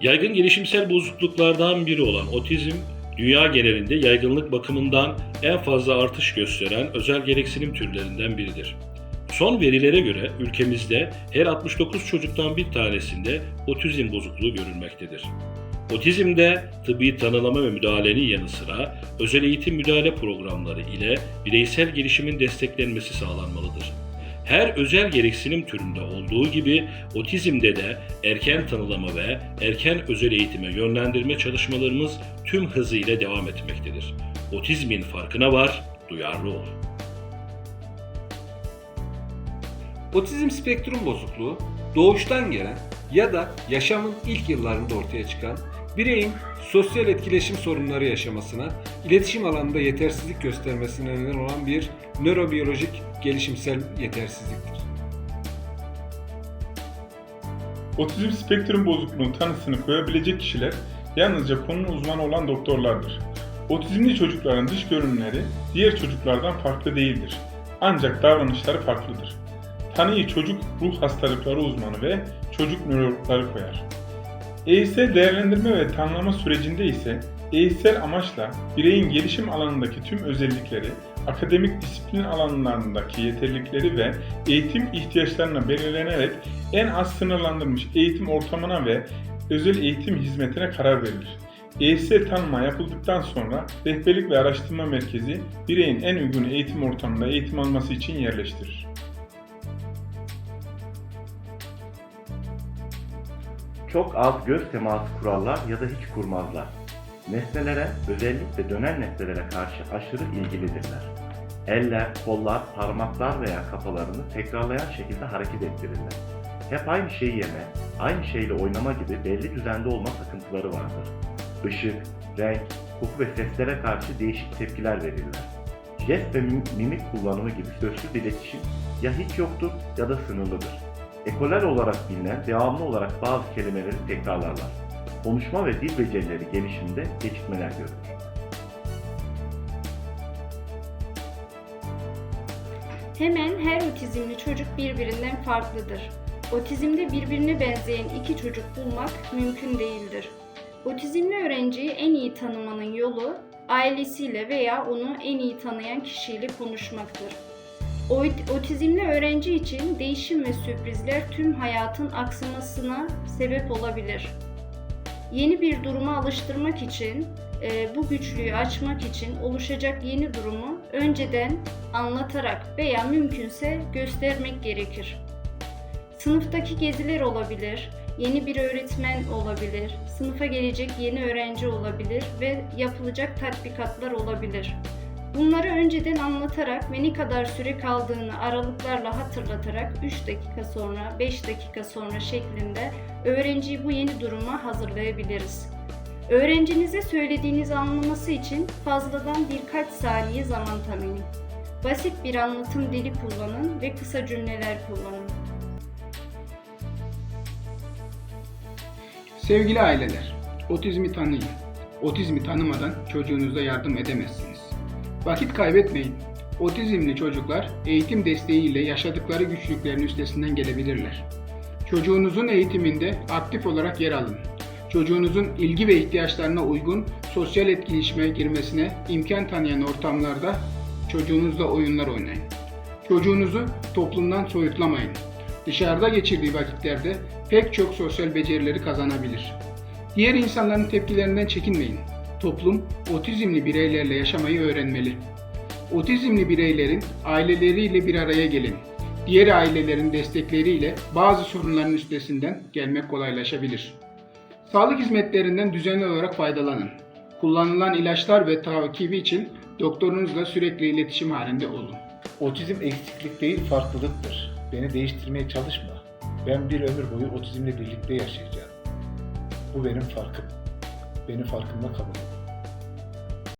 Yaygın gelişimsel bozukluklardan biri olan otizm, dünya genelinde yaygınlık bakımından en fazla artış gösteren özel gereksinim türlerinden biridir. Son verilere göre ülkemizde her 69 çocuktan bir tanesinde otizm bozukluğu görülmektedir. Otizmde tıbbi tanılama ve müdahalenin yanı sıra özel eğitim müdahale programları ile bireysel gelişimin desteklenmesi sağlanmalıdır. Her özel gereksinim türünde olduğu gibi otizmde de erken tanılama ve erken özel eğitime yönlendirme çalışmalarımız tüm hızıyla devam etmektedir. Otizmin farkına var, duyarlı ol. Otizm spektrum bozukluğu doğuştan gelen ya da yaşamın ilk yıllarında ortaya çıkan bireyin sosyal etkileşim sorunları yaşamasına, iletişim alanında yetersizlik göstermesine neden olan bir nörobiyolojik gelişimsel yetersizliktir. Otizm spektrum bozukluğunun tanısını koyabilecek kişiler yalnızca konunun uzmanı olan doktorlardır. Otizmli çocukların dış görünümleri diğer çocuklardan farklı değildir. Ancak davranışları farklıdır. Tanıyı çocuk ruh hastalıkları uzmanı ve çocuk nörologları koyar. Eğitsel değerlendirme ve tanımlama sürecinde ise eğitsel amaçla bireyin gelişim alanındaki tüm özellikleri, akademik disiplin alanlarındaki yeterlilikleri ve eğitim ihtiyaçlarına belirlenerek en az sınırlandırılmış eğitim ortamına ve özel eğitim hizmetine karar verilir. Eğitsel tanıma yapıldıktan sonra rehberlik ve araştırma merkezi bireyin en uygun eğitim ortamında eğitim alması için yerleştirir. Çok az göz teması kurarlar ya da hiç kurmazlar. Nesnelere, özellikle dönen nesnelere karşı aşırı ilgilidirler. Eller, kollar, parmaklar veya kafalarını tekrarlayan şekilde hareket ettirirler. Hep aynı şeyi yeme, aynı şeyle oynama gibi belli düzende olma takıntıları vardır. Işık, renk, koku ve seslere karşı değişik tepkiler verirler. Jest ve mim- mimik kullanımı gibi sözsüz iletişim ya hiç yoktur ya da sınırlıdır. Ekolel olarak bilinen devamlı olarak bazı kelimeleri tekrarlarlar. Konuşma ve dil becerileri gelişiminde gecikmeler görülür. Hemen her otizmli çocuk birbirinden farklıdır. Otizmde birbirine benzeyen iki çocuk bulmak mümkün değildir. Otizmli öğrenciyi en iyi tanımanın yolu ailesiyle veya onu en iyi tanıyan kişiyle konuşmaktır. Otizmli öğrenci için değişim ve sürprizler tüm hayatın aksamasına sebep olabilir. Yeni bir duruma alıştırmak için, e, bu güçlüğü açmak için oluşacak yeni durumu önceden anlatarak veya mümkünse göstermek gerekir. Sınıftaki geziler olabilir, yeni bir öğretmen olabilir, sınıfa gelecek yeni öğrenci olabilir ve yapılacak tatbikatlar olabilir. Bunları önceden anlatarak ve ne kadar süre kaldığını aralıklarla hatırlatarak 3 dakika sonra, 5 dakika sonra şeklinde öğrenciyi bu yeni duruma hazırlayabiliriz. Öğrencinize söylediğinizi anlaması için fazladan birkaç saniye zaman tanıyın. Basit bir anlatım dili kullanın ve kısa cümleler kullanın. Sevgili aileler, otizmi tanıyın. Otizmi tanımadan çocuğunuza yardım edemezsiniz. Vakit kaybetmeyin. Otizmli çocuklar eğitim desteğiyle yaşadıkları güçlüklerin üstesinden gelebilirler. Çocuğunuzun eğitiminde aktif olarak yer alın. Çocuğunuzun ilgi ve ihtiyaçlarına uygun sosyal etkileşime girmesine imkan tanıyan ortamlarda çocuğunuzla oyunlar oynayın. Çocuğunuzu toplumdan soyutlamayın. Dışarıda geçirdiği vakitlerde pek çok sosyal becerileri kazanabilir. Diğer insanların tepkilerinden çekinmeyin. Toplum otizmli bireylerle yaşamayı öğrenmeli. Otizmli bireylerin aileleriyle bir araya gelin. Diğer ailelerin destekleriyle bazı sorunların üstesinden gelmek kolaylaşabilir. Sağlık hizmetlerinden düzenli olarak faydalanın. Kullanılan ilaçlar ve takibi için doktorunuzla sürekli iletişim halinde olun. Otizm eksiklik değil farklılıktır. Beni değiştirmeye çalışma. Ben bir ömür boyu otizmle birlikte yaşayacağım. Bu benim farkım. Beni farkımda kabul et.